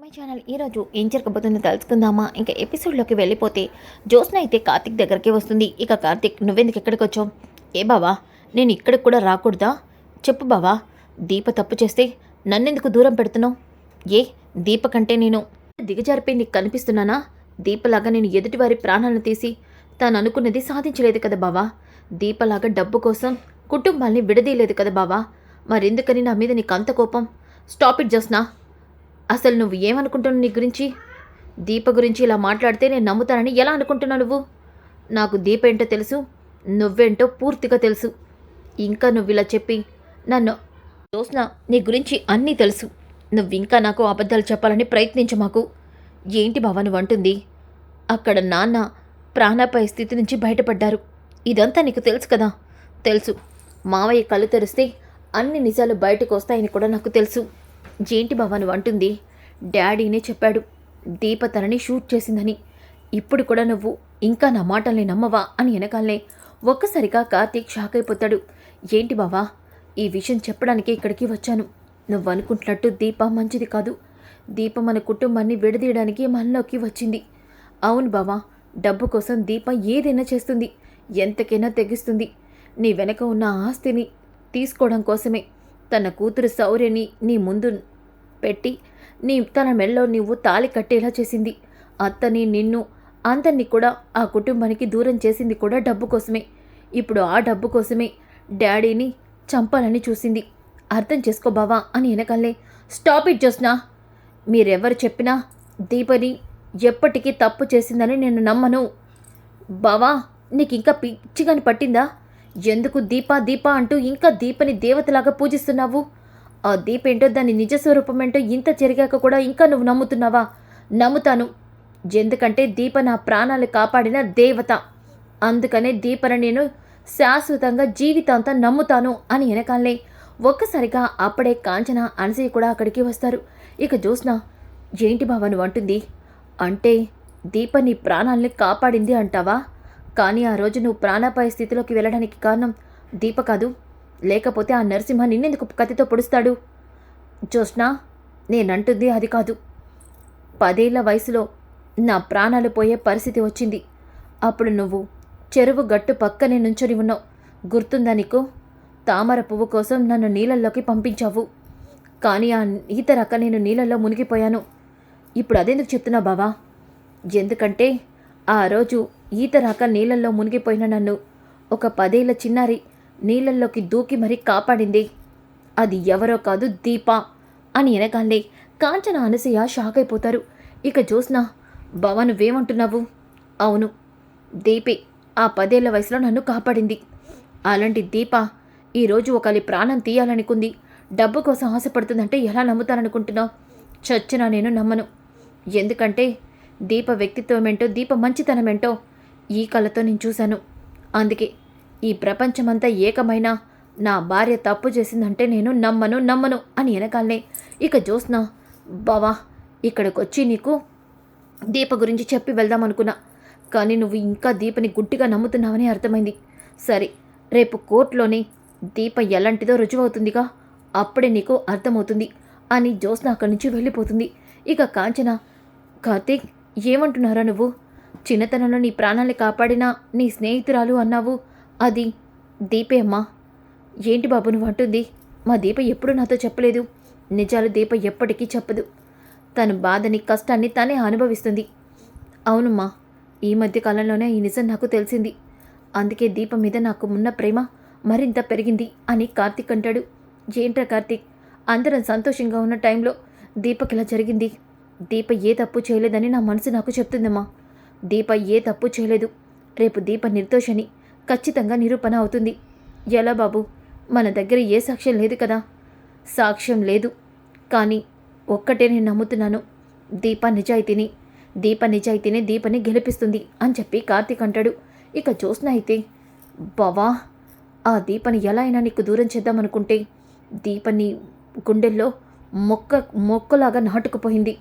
My channel ఈరోజు ఏం జరగబోతుందో తెలుసుకుందామా? ఇంకా ఎపిసోడ్లోకి వెళ్ళిపోతే జ్యోత్స్న అయితే కార్తిక్ దగ్గరికి వస్తుంది. ఇక కార్తిక్ నువ్వెందుకు ఎక్కడికి వచ్చావు? ఏ బావా నేను ఇక్కడికి కూడా రాకూడదా? చెప్పు బావా దీప తప్పు చేస్తే నన్నెందుకు దూరం పెడుతున్నావు? ఏ దీప కంటే నేను దిగజారిపోయి నీకు కనిపిస్తున్నానా? దీపలాగా నేను ఎదుటివారి ప్రాణాలను తీసి తాను అనుకున్నది సాధించలేదు కదా బావా? దీపలాగా డబ్బు కోసం కుటుంబాల్ని విడదీయలేదు కదా బావా? మరెందుకని నా మీద నీకు అంత కోపం? స్టాప్ ఇట్ జస్నా అసలు నువ్వు ఏమనుకుంటున్నావు నీ గురించి? దీప గురించి ఇలా మాట్లాడితే నేను నమ్ముతానని ఎలా అనుకుంటున్నావు నువ్వు? నాకు దీప ఏంటో తెలుసు నువ్వేంటో పూర్తిగా తెలుసు. ఇంకా నువ్వు ఇలా చెప్పి నన్ను చూసిన నీ గురించి అన్నీ తెలుసు. నువ్వు ఇంకా నాకు అబద్ధాలు చెప్పాలని ప్రయత్నించు మాకు. ఏంటి బావా నువ్వు అంటుంది? అక్కడ నాన్న ప్రాణాపాయ స్థితి నుంచి బయటపడ్డారు. ఇదంతా నీకు తెలుసు కదా? తెలుసు. మావయ్య కళ్ళు తెరిస్తే అన్ని నిజాలు బయటకు వస్తాయని కూడా నాకు తెలుసు. జేంటి బావ అంటుంది. డాడీనే చెప్పాడు. దీప తనని షూట్ చేసిందని. ఇప్పుడు కూడా నువ్వు ఇంకా నా మాటల్ని నమ్మవా? అని వెనకాలనే ఒక్కసారిగా కార్తీక్ షాక్ అయిపోతాడు. ఏంటి బావా ఈ విషయం చెప్పడానికి ఇక్కడికి వచ్చాను. నువ్వు అనుకుంటున్నట్టు దీప మంచిది కాదు. దీప మన కుటుంబాన్ని విడదీయడానికి మనలోకి వచ్చింది. అవును బావా డబ్బు కోసం దీప ఏదైనా చేస్తుంది. ఎంతకైనా తెగిస్తుంది. నీ వెనక ఉన్న ఆస్తిని తీసుకోవడం కోసమే. తన కూతురు శౌర్యని నీ ముందు పెట్టి నీ తన మెడలో నువ్వు తాళి కట్టేలా చేసింది. అత్తని నిన్ను అందరినీ కూడా ఆ కుటుంబానికి దూరం చేసింది కూడా డబ్బు కోసమే. ఇప్పుడు ఆ డబ్బు కోసమే డాడీని చంపాలని చూసింది. అర్థం చేసుకో బావా అని వెనకాలే స్టాప్ ఇట్ జోస్నా! మీరెవరు చెప్పినా దీపని ఎప్పటికీ తప్పు చేసిందని నేను నమ్మను. బావా నీకు ఇంకా పిచ్చిగాని పట్టిందా? ఎందుకు దీపా దీపా అంటూ ఇంకా దీపని దేవతలాగా పూజిస్తున్నావు? దీప ఏంటో దాని నిజ స్వరూపం ఏంటో ఇంత జరిగాక కూడా ఇంకా నువ్వు నమ్ముతున్నావా? నమ్ముతాను. ఎందుకంటే దీప నా ప్రాణాలు కాపాడిన దేవత. అందుకనే దీపను నేను శాశ్వతంగా జీవితాంతం నమ్ముతాను అని వెనకాలే. ఒక్కసారిగా అప్పుడే కాంచన అనసయ్య కూడా అక్కడికి వస్తారు. ఇక జ్యోత్స్న ఏంటి బావ అంటుంది? అంటే దీప నీ ప్రాణాల్ని కాపాడింది అంటావా? కానీ ఆ రోజు నువ్వు ప్రాణాపాయ స్థితిలోకి వెళ్ళడానికి కారణం దీప కాదు. లేకపోతే ఆ నరసింహ నిన్నెందుకు కత్తితో పొడుస్తాడు? జ్యోత్స్న నేనంటుంది అది కాదు. పదేళ్ళ వయసులో నా ప్రాణాలు పోయే పరిస్థితి వచ్చింది. అప్పుడు నువ్వు చెరువు గట్టు పక్కనే నుంచొని ఉన్నావు. గుర్తుందా నీకు? తామర పువ్వు కోసం నన్ను నీళ్ళల్లోకి పంపించావు. కానీ ఆ ఈత రక నేను నీళ్ళల్లో మునిగిపోయాను. ఇప్పుడు అదెందుకు చెప్తున్నా బావా? ఎందుకంటే ఆ రోజు ఈత రాక నీళ్ళల్లో మునిగిపోయిన నన్ను ఒక పదేళ్ళ చిన్నారి నీళ్ళల్లోకి దూకి మరీ కాపాడింది. అది ఎవరో కాదు దీప అని వెనకాలే కాంచన అనసూయ షాక్ అయిపోతారు. ఇక చూసినా బావా నువ్వేమంటున్నావు? అవును. దీపే ఆ పదేళ్ళ వయసులో నన్ను కాపాడింది. అలాంటి దీప ఈరోజు ఒకరి ప్రాణం తీయాలనుకుంది. డబ్బు కోసం ఆశపడుతుందంటే ఎలా నమ్ముతాననుకుంటున్నావు చచ్చినా నేను నమ్మను. ఎందుకంటే దీప వ్యక్తిత్వం ఏంటో దీప మంచితనం ఏంటో ఈ కళతో నేను చూశాను. అందుకే ఈ ప్రపంచమంతా ఏకమైన? నా భార్య తప్పు చేసిందంటే నేను నమ్మను నమ్మను అని వెనకాలనే ఇక జ్యోత్స్న బావా ఇక్కడికొచ్చి నీకు దీప గురించి చెప్పి వెళ్దాం అనుకున్నా కానీ నువ్వు ఇంకా దీపని గుడ్డిగా నమ్ముతున్నావని అర్థమైంది. సరే రేపు కోర్టులోనే దీప ఎలాంటిదో రుజువవుతుందిగా? అప్పుడే నీకు అర్థమవుతుంది అని జ్యోత్స్న అక్కడి నుంచి వెళ్ళిపోతుంది. ఇక కాంచన కార్తీక్ ఏమంటున్నారా నువ్వు? చిన్నతనంలో నీ ప్రాణాన్ని కాపాడిన నీ స్నేహితురాలు అన్నావు. అది దీపే అమ్మా. ఏంటి బాబు నువ్వు అంటుంది. మా దీప ఎప్పుడూ నాతో చెప్పలేదు. నిజాలు దీప ఎప్పటికీ చెప్పదు. తన బాధని కష్టాన్ని తనే అనుభవిస్తుంది. అవునమ్మా ఈ మధ్య కాలంలోనే ఈ నిజం నాకు తెలిసింది. అందుకే దీప మీద నాకు ఉన్న ప్రేమ మరింత పెరిగింది అని కార్తీక్ అంటాడు. ఏంట్రా కార్తీక్? అందరం సంతోషంగా ఉన్న టైంలో దీపక్ ఇలా జరిగింది. దీప ఏ తప్పు చేయలేదని నా మనసు నాకు చెప్తుందమ్మా. దీప ఏ తప్పు చేయలేదు. రేపు దీప నిర్దోషని. ఖచ్చితంగా నిరూపణ అవుతుంది. ఎలా బాబు? మన దగ్గర ఏ సాక్ష్యం లేదు కదా? సాక్ష్యం లేదు. కానీ ఒక్కటే నేను నమ్ముతున్నాను. దీప నిజాయితీని దీప నిజాయితీనే దీపని గెలిపిస్తుంది అని చెప్పి కార్తీక్ అంటాడు. ఇక జ్యోత్స్న అయితే బావా ఆ దీపని ఎలా అయినా నీకు దూరం చేద్దామనుకుంటే దీపని గుండెల్లో మొక్క మొక్కలాగా నాటుకుపోయింది.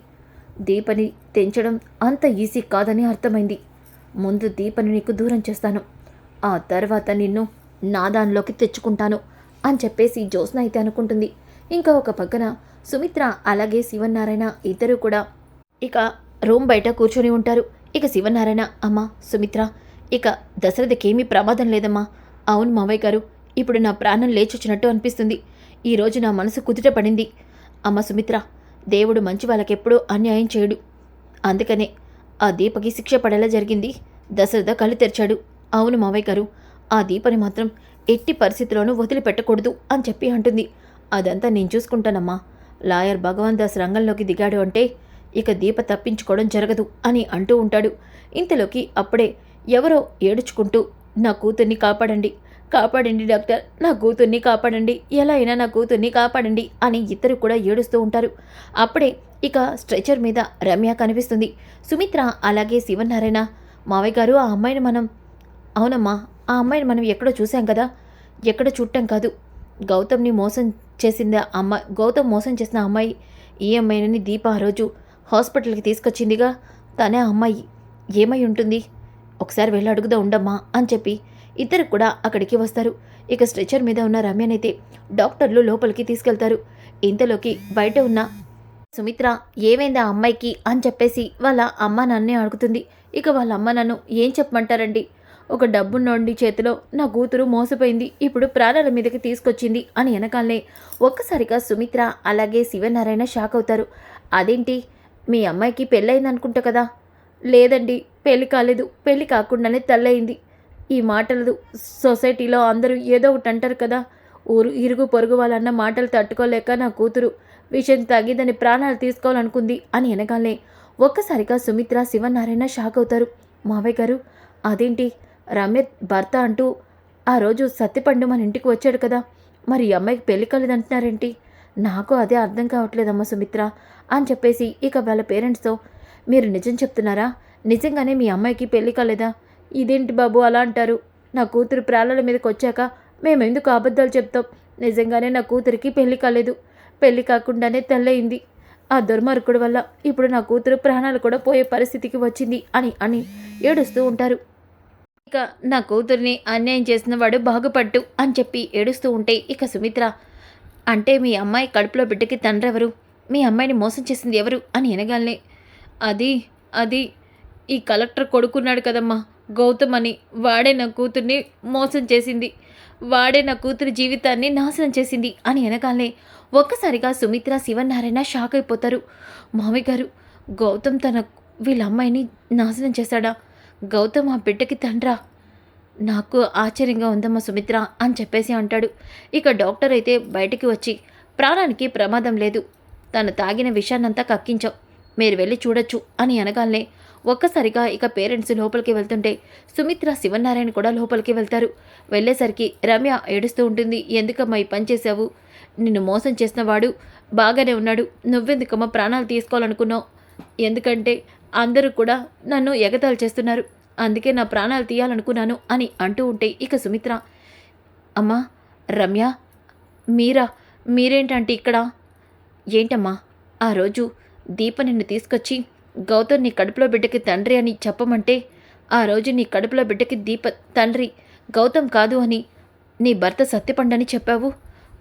దీపని తెంచడం అంత ఈజీ కాదని అర్థమైంది. ముందు దీపని నీకు దూరం చేస్తాను. ఆ తర్వాత నిన్ను నా దానిలోకి తెచ్చుకుంటాను అని చెప్పేసి జ్యోత్స్న అయితే అనుకుంటుంది. ఇంకా ఒక పక్కన సుమిత్ర అలాగే శివనారాయణ ఇద్దరు కూడా ఇక రూమ్ బయట కూర్చొని ఉంటారు. ఇక శివనారాయణ అమ్మ సుమిత్ర ఇక దశరథకేమీ ప్రమాదం లేదమ్మా. అవును మావయ్య గారు ఇప్పుడు నా ప్రాణం లేచొచ్చినట్టు అనిపిస్తుంది. ఈరోజు నా మనసు కుదుట పడింది. అమ్మ సుమిత్ర దేవుడు మంచి వాళ్ళకెప్పుడూ అన్యాయం చేయడు. అందుకనే ఆ దీపకి శిక్ష పడేలా జరిగింది. దశరథ కళ్ళు తెరిచాడు. అవును మావయ్య గారు ఆ దీపని మాత్రం ఎట్టి పరిస్థితిలోనూ వదిలిపెట్టకూడదు అని చెప్పి అంటుంది. అదంతా నేను చూసుకుంటానమ్మా. లాయర్ భగవాన్ దాస్ రంగంలోకి దిగాడు అంటే ఇక దీప తప్పించుకోవడం జరగదు అని అంటూ ఉంటాడు. ఇంతలోకి అప్పుడే ఎవరో ఏడుచుకుంటూ నా కూతుర్ని కాపాడండి. కాపాడండి డాక్టర్ నా కూతుర్ని కాపాడండి. ఎలా అయినా నా కూతుర్ని కాపాడండి అని ఇద్దరు కూడా ఏడుస్తూ ఉంటారు. అప్పుడే ఇక స్ట్రెచర్ మీద రమ్య కనిపిస్తుంది. సుమిత్ర అలాగే శివనారాయణ మావయ్య గారు ఆ అమ్మాయిని మనం అవునమ్మా ఆ అమ్మాయిని మనం ఎక్కడో చూసాం కదా. ఎక్కడ చూడటం కాదు. గౌతమ్ని మోసం చేసింది అమ్మాయి గౌతమ్ మోసం చేసిన అమ్మాయి ఈ అమ్మాయిని దీప ఆ రోజు హాస్పిటల్కి తీసుకొచ్చిందిగా. తనే ఆ అమ్మాయి. ఏమై ఉంటుంది? ఒకసారి వెళ్ళి అడుగుదా ఉండమ్మా అని చెప్పి ఇద్దరు కూడా అక్కడికి వస్తారు. ఇక స్ట్రెచర్ మీద ఉన్న రమ్యనైతే డాక్టర్లు లోపలికి తీసుకెళ్తారు. ఇంతలోకి బయట ఉన్న సుమిత్ర ఏమైంది ఆ అమ్మాయికి? అని చెప్పేసి వాళ్ళ అమ్మ నాన్నే అడుగుతుంది. ఇక వాళ్ళ అమ్మ నన్ను ఏం చెప్పమంటారండి? ఒక డబ్బున్నోండి చేతిలో. నా కూతురు మోసపోయింది. ఇప్పుడు ప్రాణాల మీదకి తీసుకొచ్చింది అని వెనకాలనే ఒక్కసారిగా సుమిత్ర అలాగే శివనారాయణ షాక్ అవుతారు. అదేంటి? మీ అమ్మాయికి పెళ్ళయిందనుకుంటా కదా? లేదండి పెళ్ళి కాలేదు. పెళ్ళి కాకుండానే తల్లయింది. ఈ మాటలు సొసైటీలో అందరూ ఏదో ఒకటి అంటారు కదా? ఊరు ఇరుగు పొరుగు వాళ్ళన్న మాటలు తట్టుకోలేక నా కూతురు విషయం తగ్గిదని ప్రాణాలు తీసుకోవాలనుకుంది అని వెనకాలనే ఒక్కసారిగా సుమిత్ర శివనారాయణ షాక్ అవుతారు. మావయ్య గారు అదేంటి? రమ్య భర్త అంటూ ఆ రోజు సత్యపండు మన ఇంటికి వచ్చాడు కదా మరి ఈ అమ్మాయికి పెళ్ళి కలదంటున్నారేంటి? నాకు అదే అర్థం కావట్లేదమ్మా సుమిత్ర అని చెప్పేసి ఇక వాళ్ళ పేరెంట్స్తో మీరు నిజం చెప్తున్నారా? నిజంగానే మీ అమ్మాయికి పెళ్ళి కాలేదా? ఇదేంటి బాబు అలా అంటారు? నా కూతురు ప్రాణాల మీదకి వచ్చాక మేము ఎందుకు అబద్ధాలు చెప్తాం? నిజంగానే నా కూతురికి పెళ్ళి కాలేదు. పెళ్ళి కాకుండానే తెల్లయింది. ఆ దుర్మార్గుడు వల్ల ఇప్పుడు నా కూతురు ప్రాణాలు కూడా పోయే పరిస్థితికి వచ్చింది అని అని ఏడుస్తూ ఉంటారు. ఇక నా కూతుర్ని అన్యాయం చేసిన వాడు బాగుపట్టు అని చెప్పి ఏడుస్తూ ఉంటే ఇక సుమిత్ర అంటే మీ అమ్మాయి కడుపులో బిడ్డకి తండ్రి ఎవరు మీ అమ్మాయిని మోసం చేసింది ఎవరు? అని వినగానే అది అది ఈ కలెక్టర్ కొడుకున్నాడు కదమ్మా. గౌతమ్ అని వాడే నా కూతుర్ని మోసం చేసింది. వాడే నా కూతురి జీవితాన్ని నాశనం చేసింది అని వెనకాలనే ఒక్కసారిగా సుమిత్ర శివనారాయణ షాక్ అయిపోతారు. మామయ్య గారు గౌతమ్ తన వీళ్ళ అమ్మాయిని నాశనం చేశాడా? గౌతమ్ ఆ బిడ్డకి తండ్రా. నాకు ఆశ్చర్యంగా ఉందమ్మా సుమిత్ర అని చెప్పేసి అంటాడు. ఇక డాక్టర్ అయితే బయటికి వచ్చి ప్రాణానికి ప్రమాదం లేదు. తను తాగిన విషయాన్నంతా కక్కించాం మీరు వెళ్ళి చూడొచ్చు అని అనగానే ఒక్కసారిగా ఇక పేరెంట్స్ లోపలికి వెళ్తుంటే సుమిత్ర శివనారాయణ కూడా లోపలికి వెళ్తారు. వెళ్ళేసరికి రమ్య ఏడుస్తూ ఉంటుంది. ఎందుకమ్మా ఈ పని చేశావు? నిన్ను మోసం చేసిన వాడు బాగానే ఉన్నాడు. నువ్వెందుకమ్మా ప్రాణాలు తీసుకోవాలనుకున్నావు? ఎందుకంటే అందరూ కూడా నన్ను ఎగతాలు చేస్తున్నారు. అందుకే నా ప్రాణాలు తీయాలనుకున్నాను అని అంటూ ఉంటే ఇక సుమిత్ర అమ్మా రమ్య మీరా మీరేంటంటే ఇక్కడ? ఏంటమ్మా ఆ రోజు దీప నిన్ను తీసుకొచ్చి గౌతమ్ నీ కడుపులో బిడ్డకి తండ్రి అని చెప్పమంటే ఆ రోజు నీ కడుపులో బిడ్డకి దీప తండ్రి గౌతమ్ కాదు అని నీ భర్త సత్యపండని చెప్పావు?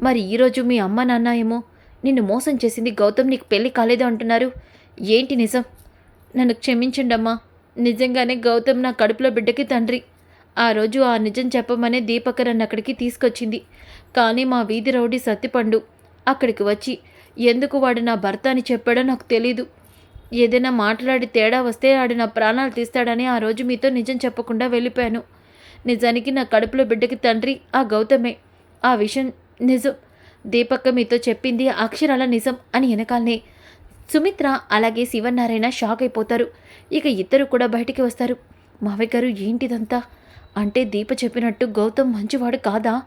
మరి ఈరోజు మీ అమ్మ నాన్న ఏమో నిన్ను మోసం చేసింది గౌతమ్ నీకు పెళ్ళి కాలేదు అంటున్నారు? ఏంటి నిజం? నన్ను క్షమించండమ్మా. నిజంగానే గౌతమ్ నా కడుపులో బిడ్డకి తండ్రి. ఆ రోజు ఆ నిజం చెప్పమనే దీపక నన్ను అక్కడికి తీసుకొచ్చింది. కానీ మా వీధి రౌడీ సత్తిపండు అక్కడికి వచ్చి ఎందుకు వాడు నా భర్త అని చెప్పాడో నాకు తెలీదు. ఏదైనా మాట్లాడి తేడా వస్తే ఆడు నా ప్రాణాలు తీస్తాడని ఆ రోజు మీతో నిజం చెప్పకుండా వెళ్ళిపోయాను. నిజానికి నా కడుపులో బిడ్డకి తండ్రి ఆ గౌతమే. ఆ విషయం నిజం. దీపక్క మీతో చెప్పింది అక్షరాల నిజం అని వెనకాలనే సుమిత్ర అలాగే శివనారాయణ షాక్ అయిపోతారు. ఇక ఇద్దరు కూడా బయటికి వస్తారు. మావయ్య గారు ఏంటిదంతా? అంటే దీప చెప్పినట్టు గౌతమ్ మంచివాడు కాదా?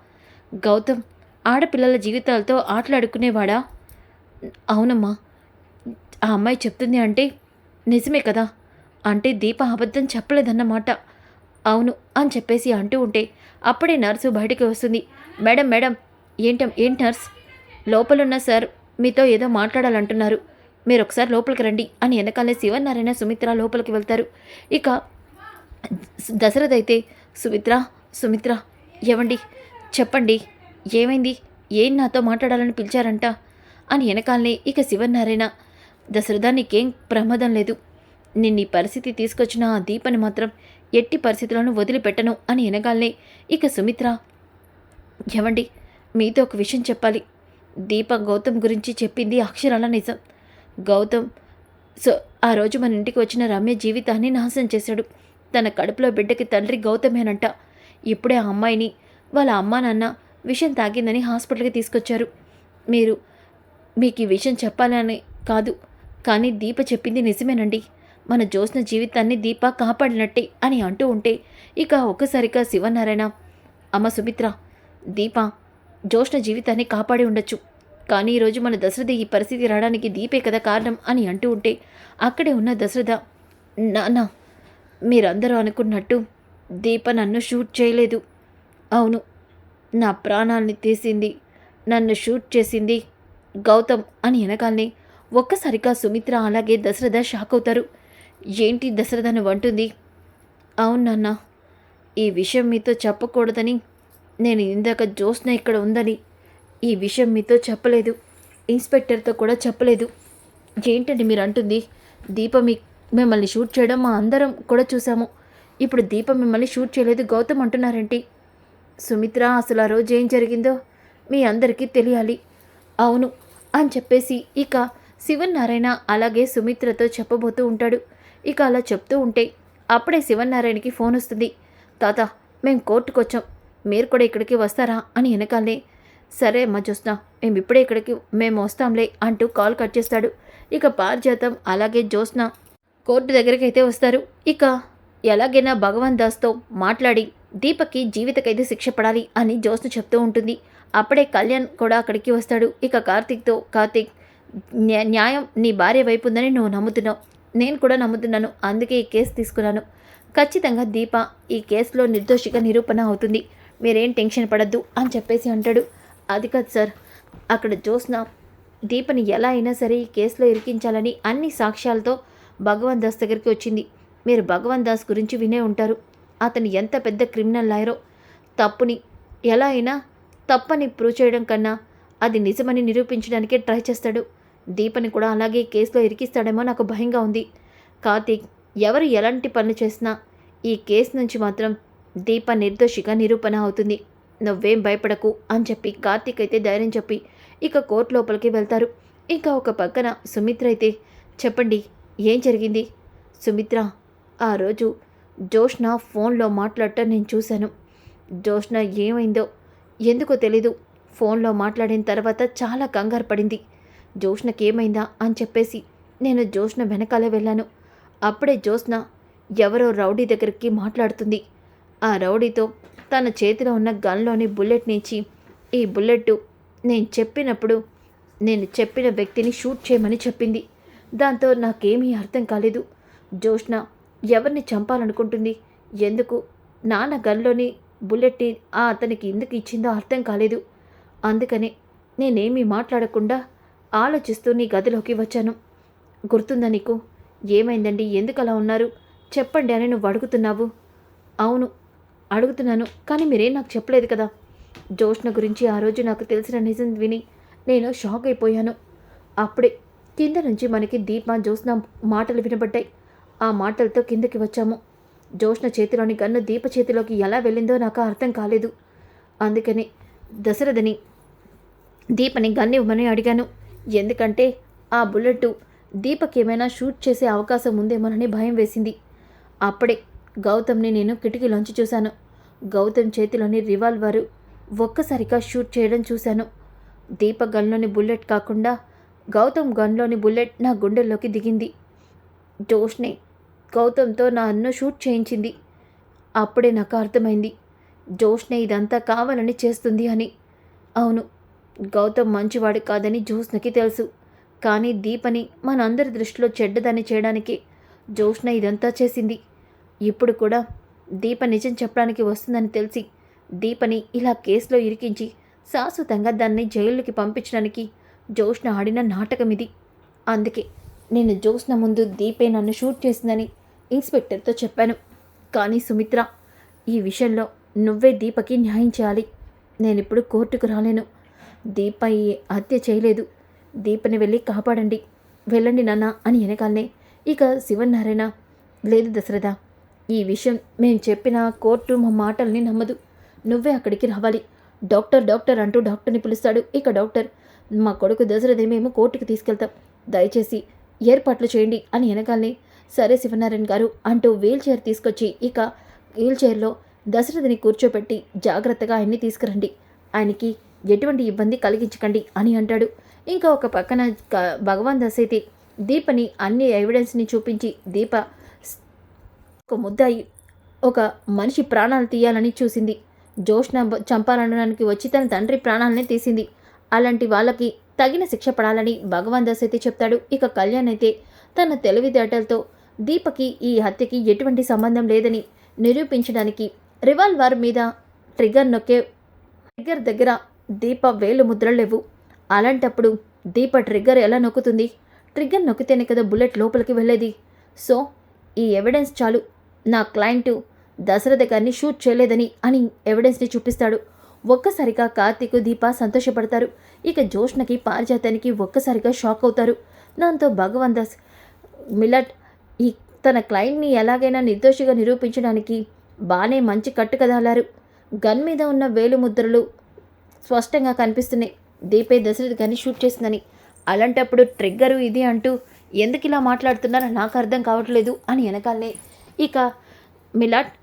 గౌతమ్ ఆడపిల్లల జీవితాలతో ఆటలాడుకునేవాడా? అవునమ్మా ఆ అమ్మాయి చెప్తుంది అంటే నిజమే కదా? అంటే దీప అబద్ధం చెప్పలేదన్నమాట. అవును అని చెప్పేసి అంటూ ఉంటే అప్పుడే నర్సు బయటికి వస్తుంది. మేడం మేడం ఏంటం ఏంటి నర్స్? లోపలున్న సార్ మీతో ఏదో మాట్లాడాలంటున్నారు. మీరు ఒకసారి లోపలికి రండి అని వెనకాలే శివనారాయణ సుమిత్ర లోపలికి వెళ్తారు. ఇక దశరథ్ అయితే సుమిత్ర సుమిత్ర ఏవండి? చెప్పండి ఏమైంది? ఏం నాతో మాట్లాడాలని పిలిచారంట? అని వెనకాలనే ఇక శివనారాయణ దశరథ నీకేం ప్రమాదం లేదు. నిన్న ఈ పరిస్థితి తీసుకొచ్చిన ఆ దీపని మాత్రం ఎట్టి పరిస్థితులను వదిలిపెట్టను అని వెనకాలనే ఇక సుమిత్ర ఏవండి? మీతో ఒక విషయం చెప్పాలి. దీప గౌతమ్ గురించి చెప్పింది అక్షరాల నిజం. గౌతమ్. సో ఆ రోజు మన ఇంటికి వచ్చిన రమ్య జీవితాన్ని నాశనం చేశాడు. తన కడుపులో బిడ్డకి తండ్రి గౌతమేనంట. ఇప్పుడే ఆ అమ్మాయిని వాళ్ళ అమ్మా నాన్న విషయం తాగిందని హాస్పిటల్కి తీసుకొచ్చారు. మీరు మీకు ఈ విషయం చెప్పాలని కాదు కానీ దీప చెప్పింది నిజమేనండి. మన జ్యోత్స్న జీవితాన్ని దీప కాపాడినట్టే అని అంటూ ఉంటే ఇక ఒక్కసారిగా శివనారాయణ అమ్మ సుమిత్ర దీప జోష్ణ జీవితాన్ని కాపాడి ఉండొచ్చు. కానీ ఈరోజు మన దశరథ ఈ పరిస్థితి రావడానికి దీపే కదా కారణం అని అంటూ ఉంటే అక్కడే ఉన్న దశరథ నానా మీరందరూ అనుకున్నట్టు దీప నన్ను షూట్ చేయలేదు. అవును నా ప్రాణాల్ని తీసింది నన్ను షూట్ చేసింది గౌతమ్ అని వెనకాలనే ఒక్కసారిగా సుమిత్ర అలాగే దశరథ షాక్ అవుతారు. ఏంటి దశరథను వంటుంది? అవును నాన్న ఈ విషయం మీతో చెప్పకూడదని నేను ఇందాక జ్యోత్స్న ఇక్కడ ఉందని ఈ విషయం మీతో చెప్పలేదు. ఇన్స్పెక్టర్తో కూడా చెప్పలేదు. ఏంటండి మీరు అంటుంది. దీప మీ మిమ్మల్ని షూట్ చేయడం మా అందరం కూడా చూసాము ఇప్పుడు దీప మిమ్మల్ని షూట్ చేయలేదు. గౌతమ్ అంటున్నారేంటి? సుమిత్ర అసలు ఆ రోజు ఏం జరిగిందో మీ అందరికీ తెలియాలి. అవును అని చెప్పేసి ఇక శివనారాయణ అలాగే సుమిత్రతో చెప్పబోతూ ఉంటాడు. ఇక అలా చెప్తూ ఉంటే అప్పుడే శివనారాయణకి ఫోన్ వస్తుంది. తాత మేము కోర్టుకు వచ్చాం మీరు కూడా ఇక్కడికి వస్తారా అని వెనకాలే సరే అమ్మ చూస్తున్నా మేము ఇప్పుడే ఇక్కడికి మేము వస్తాంలే అంటూ కాల్ కట్ చేస్తాడు. ఇక పారిజాతం అలాగే జ్యోత్స్న కోర్టు దగ్గరికి అయితే వస్తారు. ఇక ఎలాగైనా భగవాన్ దాస్తో మాట్లాడి దీపక్కి జీవిత శిక్ష పడాలి అని జ్యోత్స్న చెప్తూ ఉంటుంది. అప్పుడే కళ్యాణ్ కూడా అక్కడికి వస్తాడు. ఇక కార్తీక్తో కార్తీక్ న్యాయం నీ భార్య వైపు ఉందని నువ్వు నమ్ముతున్నావు. నేను కూడా నమ్ముతున్నాను. అందుకే ఈ కేసు తీసుకున్నాను. ఖచ్చితంగా దీప ఈ కేసులో నిర్దోషిగా నిరూపణ అవుతుంది. మీరేం టెన్షన్ పడద్దు అని చెప్పేసి అంటాడు. అది కాదు సార్. అక్కడ జ్యోత్స్న దీపని ఎలా అయినా సరే ఈ కేసులో ఇరికించాలని అన్ని సాక్ష్యాలతో భగవాన్ దాస్ దగ్గరికి వచ్చింది. మీరు భగవాన్ దాస్ గురించి వినే ఉంటారు. అతను ఎంత పెద్ద క్రిమినల్ లాయరో. తప్పుని ఎలా అయినా తప్పని ప్రూవ్ చేయడం కన్నా అది నిజమని నిరూపించడానికే ట్రై చేస్తాడు. దీపని కూడా అలాగే ఈ కేసులో ఇరికిస్తాడేమో నాకు భయంగా ఉంది. కార్తీక్ ఎవరు ఎలాంటి పనులు చేసినా ఈ కేసు నుంచి మాత్రం దీప నిర్దోషిగా నిరూపణ అవుతుంది. నువ్వేం భయపడకు అని చెప్పి కార్తీక్ అయితే ధైర్యం చెప్పి ఇక కోర్టు లోపలికి వెళ్తారు. ఇంకా ఒక పక్కన సుమిత్ర అయితే చెప్పండి ఏం జరిగింది? సుమిత్ర ఆ రోజు జోష్న ఫోన్లో మాట్లాడటం నేను చూశాను. జోష్న ఏమైందో ఎందుకో తెలీదు. ఫోన్లో మాట్లాడిన తర్వాత చాలా కంగారు పడింది. జోష్నకి ఏమైందా అని చెప్పేసి నేను జోష్న వెనకాల వెళ్ళాను. అప్పుడే జోష్న ఎవరో రౌడీ దగ్గరికి మాట్లాడుతుంది. ఆ రౌడీతో తన చేతిలో ఉన్న గన్లోని బుల్లెట్ నుంచి ఈ బుల్లెట్ నేను చెప్పినప్పుడు నేను చెప్పిన వ్యక్తిని షూట్ చేయమని చెప్పింది. దాంతో నాకేమీ అర్థం కాలేదు. జోష్న ఎవరిని చంపాలనుకుంటుంది? ఎందుకు? నాన్న గన్లోని బుల్లెట్ని ఆ అతనికి ఎందుకు ఇచ్చిందో అర్థం కాలేదు. అందుకనే నేనేమీ మాట్లాడకుండా ఆలోచిస్తూ నీ గదిలోకి వచ్చాను. గుర్తుందా నీకు? ఏమైందండి? ఎందుకు అలా ఉన్నారు? చెప్పండి అని నువ్వు అడుగుతున్నావు. అవును అడుగుతున్నాను కానీ మీరేం నాకు చెప్పలేదు కదా? జోష్న గురించి ఆ రోజు నాకు తెలిసిన నిజం విని నేను షాక్ అయిపోయాను. అప్పుడే కింద నుంచి మనకి దీప జోష్న మాటలు వినబడ్డాయి. ఆ మాటలతో కిందకి వచ్చాము. జోష్ణ చేతిలోని గన్ను దీప చేతిలోకి ఎలా వెళ్ళిందో నాకు అర్థం కాలేదు. అందుకని దశరథని దీపని గన్ ఇవ్వమని అడిగాను. ఎందుకంటే ఆ బుల్లెట్ దీపక్ ఏమైనా షూట్ చేసే అవకాశం ఉందేమోనని భయం వేసింది. అప్పుడే గౌతమ్ని నేను కిటికీలోంచి చూశాను. గౌతమ్ చేతిలోని రివాల్వరు ఒక్కసారిగా షూట్ చేయడం చూశాను. దీప గన్లోని బుల్లెట్ కాకుండా గౌతమ్ గన్లోని బుల్లెట్ నా గుండెల్లోకి దిగింది. జోష్నే గౌతమ్తో నా నన్ను షూట్ చేయించింది. అప్పుడే నాకు అర్థమైంది. జోష్నే ఇదంతా కావాలని చేస్తుంది అని. అవును గౌతమ్ మంచివాడు కాదని జోష్నకి తెలుసు. కానీ దీపని మనందరి దృష్టిలో చెడ్డదాన్ని చేయడానికి జోష్న ఇదంతా చేసింది. ఇప్పుడు కూడా దీప నిజం చెప్పడానికి వస్తుందని తెలిసి దీపని ఇలా కేసులో ఇరికించి శాశ్వతంగా దాన్ని జైలుకి పంపించడానికి జోష్న ఆడిన నాటకం ఇది అందుకే నేను జోష్న ముందు దీపే నన్ను షూట్ చేసిందని ఇన్స్పెక్టర్తో చెప్పాను. కానీ సుమిత్ర ఈ విషయంలో నువ్వే దీపకి న్యాయం చేయాలి. నేనిప్పుడు కోర్టుకు రాలేను. దీప ఈ హత్య చేయలేదు. దీపని వెళ్ళి కాపాడండి. వెళ్ళండి నాన్న అని వెనకాలనే ఇక శివన్నారాయణ లేదు దశరథ. ఈ విషయం మేము చెప్పిన కోర్టు మా మాటల్ని నమ్మదు. నువ్వే అక్కడికి రావాలి. డాక్టర్ డాక్టర్ అంటూ డాక్టర్ని పిలుస్తాడు. ఇక డాక్టర్ మా కొడుకు దశరథి మేము కోర్టుకి తీసుకెళ్తాం. దయచేసి ఏర్పాట్లు చేయండి అని వెనకాలని సరే శివనారాయణ గారు అంటూ వీల్ చైర్ తీసుకొచ్చి ఇక వీల్ చైర్లో దశరథిని కూర్చోపెట్టి జాగ్రత్తగా ఆయన్ని తీసుకురండి. ఆయనకి ఎటువంటి ఇబ్బంది కలిగించకండి అని అంటాడు. ఇంకా ఒక పక్కన భగవాన్ దశ అయితే దీపని అన్ని ఎవిడెన్స్ని చూపించి దీప ఒక ముద్దాయి ఒక మనిషి ప్రాణాలు తీయాలని చూసింది. జోష్న చంపాలనడానికి వచ్చి తన తండ్రి ప్రాణాలనే తీసింది. అలాంటి వాళ్ళకి తగిన శిక్ష పడాలని భగవాన్ దాస్ అయితే చెప్తాడు. ఇక కళ్యాణ్ అయితే తన తెలివితేటలతో దీపకి ఈ హత్యకి ఎటువంటి సంబంధం లేదని నిరూపించడానికి రివాల్వర్ మీద ట్రిగర్ నొక్కే ట్రిగ్గర్ దగ్గర దీప వేలు ముద్రలు లేవు. అలాంటప్పుడు దీప ట్రిగ్గర్ ఎలా నొక్కుతుంది? ట్రిగ్గర్ నొక్కితేనే కదా బుల్లెట్ లోపలికి వెళ్ళేది. సో ఈ ఎవిడెన్స్ చాలు. నా క్లయింట్ దశరథ గారిని షూట్ చేయలేదని అని ఎవిడెన్స్ని చూపిస్తాడు. ఒక్కసారిగా కార్తీక్ దీప సంతోషపడతారు. ఇక జోష్ణకి పారిజాతానికి ఒక్కసారిగా షాక్ అవుతారు. దాంతో భగవాన్ దాస్ మిలట్ ఈ తన క్లయింట్ని ఎలాగైనా నిర్దోషిగా నిరూపించడానికి బాగానే మంచి కట్టుకదాలారు గన్ మీద ఉన్న వేలు ముద్రలు స్పష్టంగా కనిపిస్తున్నాయి. దీపే దశరథ్ గారిని షూట్ చేసిందని. అలాంటప్పుడు ట్రిగ్గరు ఇది అంటూ ఎందుకు ఇలా మాట్లాడుతున్నారో నాకు అర్థం కావట్లేదు అని వెనకాలనే ఇక మిలాట్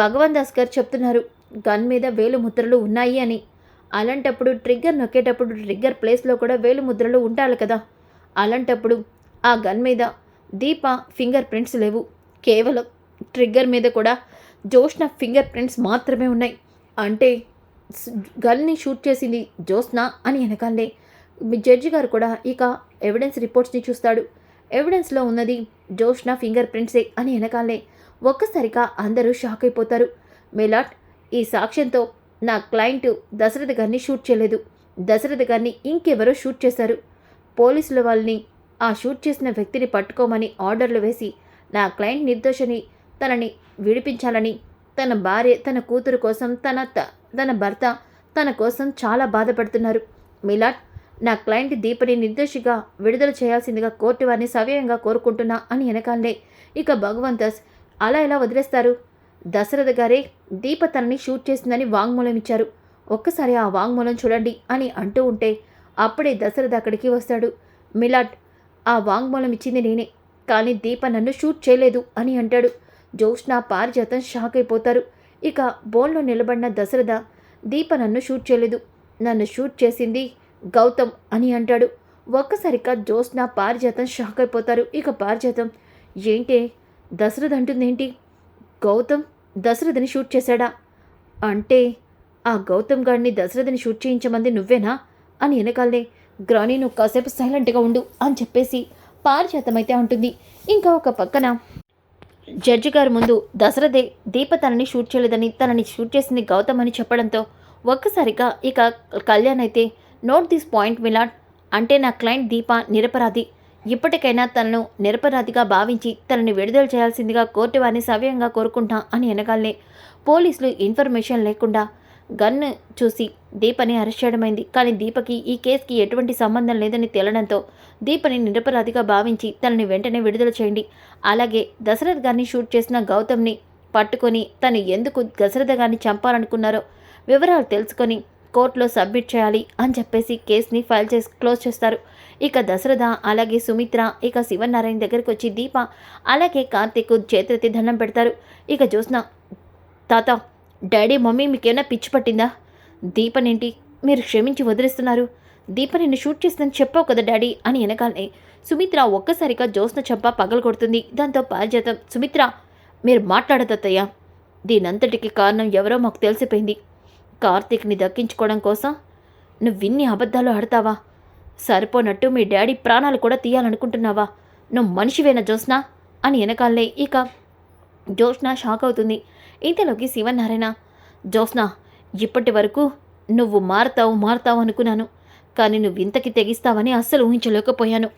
భగవాన్ దాస్ గారు చెప్తున్నారు గన్ మీద వేలు ముద్రలు ఉన్నాయి అని. అలాంటప్పుడు ట్రిగ్గర్ నొక్కేటప్పుడు ట్రిగ్గర్ ప్లేస్లో కూడా వేలు ముద్రలు ఉండాలి కదా. అలాంటప్పుడు ఆ గన్ మీద దీప ఫింగర్ ప్రింట్స్ లేవు. కేవలం ట్రిగ్గర్ మీద కూడా జోష్న ఫింగర్ ప్రింట్స్ మాత్రమే ఉన్నాయి. అంటే గన్ని షూట్ చేసింది జోస్నా అని వెనకాలే. జడ్జి గారు కూడా ఇక ఎవిడెన్స్ రిపోర్ట్స్ని చూస్తాడు. ఎవిడెన్స్లో ఉన్నది జోష్న ఫింగర్ ప్రింట్సే అని వెనకాలే. ఒక్కసారిగా అందరూ షాక్ అయిపోతారు. మెలాట్ ఈ సాక్ష్యంతో నా క్లయింట్ దశరథ గారిని షూట్ చేయలేదు. దశరథ గారిని ఇంకెవరో షూట్ చేశారు. పోలీసుల వాళ్ళని ఆ షూట్ చేసిన వ్యక్తిని పట్టుకోమని ఆర్డర్లు వేసి నా క్లయింట్ నిర్దోషని తనని విడిపించాలని తన భార్య తన కూతురు కోసం తన త- తన భర్త తన కోసం చాలా బాధపడుతున్నారు. మిలాట్ నా క్లయింట్ దీపని నిర్దోషిగా విడుదల చేయాల్సిందిగా కోర్టు వారిని సవ్యంగా కోరుకుంటున్నా అని వెనకాలే ఇక భగవంతస్ అలా ఎలా వదిలేస్తారు? దశరథ గారే దీప తనని షూట్ చేసిందని వాంగ్మూలం ఇచ్చారు. ఒక్కసారి ఆ వాంగ్మూలం చూడండి అని అంటూ ఉంటే అప్పుడే దశరథ అక్కడికి వస్తాడు. మిలాట్ ఆ వాంగ్మూలం ఇచ్చింది నేనే కానీ దీప నన్ను షూట్ చేయలేదు అని అంటాడు. జోష్ణ పారిజాతం షాక్ అయిపోతారు. ఇక బోన్లో నిలబడిన దశరథ దీప నన్ను షూట్ చేయలేదు. నన్ను షూట్ చేసింది గౌతమ్ అని అంటాడు. ఒక్కసారిగా జ్యోత్స్న పారిజాతం షాక్ అయిపోతారు. ఇక పారిజాతం ఏంటి దశరథ అంటుందేంటి? గౌతమ్ దశరథని షూట్ చేశాడా? అంటే ఆ గౌతమ్ గాడిని దశరథని షూట్ చేయించమంది నువ్వేనా అని వెనకాలే గ్రాని నువ్వు కాసేపు సైలెంట్గా ఉండు అని చెప్పేసి పారిజాతమైతే అంటుంది. ఇంకా ఒక పక్కన జడ్జి గారి ముందు దశరథే దీప తనని షూట్ చేయలేదని తనని షూట్ చేసింది గౌతమ్ అని చెప్పడంతో ఒక్కసారిగా ఇక కళ్యాణ్ అయితే నోట్ దిస్ పాయింట్ మిలాడ్ అంటే నా క్లయింట్ దీప నిరపరాధి. ఇప్పటికైనా తనను నిరపరాధిగా భావించి తనని విడుదల చేయాల్సిందిగా కోర్టు వారిని సవ్యంగా కోరుకుంటా అని అనగానే పోలీసులు ఇన్ఫర్మేషన్ లేకుండా గన్ చూసి దీపని అరెస్ట్ చేయడమైంది. కానీ దీపకి ఈ కేసుకి ఎటువంటి సంబంధం లేదని తేలడంతో దీపని నిరపరాధిగా భావించి తనని వెంటనే విడుదల చేయండి. అలాగే దశరథ్ గారిని షూట్ చేసిన గౌతమ్ని పట్టుకొని తను ఎందుకు దశరథ గారిని చంపాలనుకున్నారో వివరాలు తెలుసుకొని కోర్టులో సబ్మిట్ చేయాలి అని చెప్పేసి కేసుని ఫైల్ చేసి క్లోజ్ చేస్తారు. ఇక దశరథ అలాగే సుమిత్ర ఇక శివనారాయణ దగ్గరికి వచ్చి దీప అలాగే కార్తీక్ చేతులెత్తి దండం పెడతారు. ఇక చూసిన తాత డాడీ మమ్మీ మీకేమైనా పిచ్చి పట్టిందా? దీపనేంటి మీరు క్షమించి వదిలిస్తున్నారు. దీప నిన్ను షూట్ చేసిందని చెప్పావు కదా డాడీ అని వెనకాలనే సుమిత్ర ఒక్కసారిగా జ్యోత్స్న చెంప పగలు కొడుతుంది. దాంతో పారిజాతం సుమిత్ర మీరు మాట్లాడదత్తయ్యా దీనంతటికి కారణం ఎవరో మాకు తెలిసిపోయింది. కార్తీక్ని దక్కించుకోవడం కోసం నువ్విన్ని అబద్ధాలు ఆడతావా? సరిపోనట్టు మీ డాడీ ప్రాణాలు కూడా తీయాలనుకుంటున్నావా? నువ్వు మనిషివేనా జ్యోత్స్న? అని వెనకాలే ఇక జ్యోత్స్న షాక్ అవుతుంది. ఇంతలోకి శివనారాయణ జ్యోత్స్న ఇప్పటి వరకు నువ్వు మారుతావు మారుతావు అనుకున్నాను. కానీ నువ్వు ఇంతకి తెగిస్తావని అస్సలు ఊహించలేకపోయాను.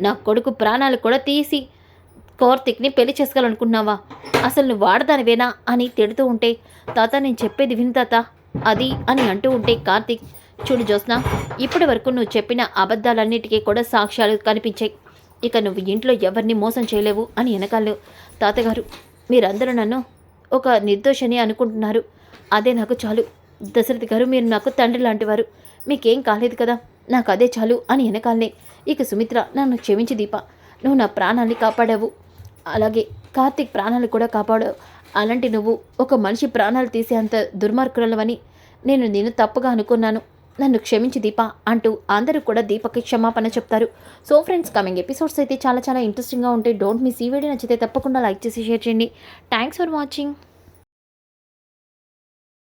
నా కొడుకు ప్రాణాలు కూడా తీసి కార్తిక్ని పెళ్ళి చేసుకోవాలనుకున్నావా అసలు నువ్వు వాడదానివేనా అని తిడుతూ ఉంటే తాత నేను చెప్పేది విను తాత. అది అని అంటూ ఉంటే కార్తీక్ చూడు జ్యోత్స్న ఇప్పటి వరకు నువ్వు చెప్పిన అబద్ధాలన్నిటికీ కూడా సాక్ష్యాలు కనిపించాయి. ఇక నువ్వు ఇంట్లో ఎవరిని మోసం చేయలేవు అని వెనకాలు తాతగారు. మీరందరూ నన్ను ఒక నిర్దోషని అనుకుంటున్నారు. అదే నాకు చాలు. దశరథ్ గారు మీరు నాకు తండ్రి లాంటివారు. మీకేం కాలేదు కదా? నాకు అదే చాలు అని వెనకాలనే. ఇక సుమిత్ర నన్ను క్షమించి దీప. నువ్వు నా ప్రాణాన్ని కాపాడావు. అలాగే కార్తీక్ ప్రాణాలు కూడా కాపాడావు అలాంటి నువ్వు ఒక మనిషి ప్రాణాలు తీసే అంత దుర్మార్గులవని నేను నేను తప్పుగా అనుకున్నాను. నన్ను క్షమించి దీప అంటూ అందరూ కూడా దీపకి క్షమాపణ చెప్తారు. సో ఫ్రెండ్స్ కమింగ్ ఎపిసోడ్స్ అయితే చాలా చాలా ఇంట్రెస్టింగ్గా ఉంటాయి. డోంట్ మిస్ ఈ వీడియో నచ్చితే తప్పకుండా లైక్ చేసి షేర్ చేయండి. Thanks for watching.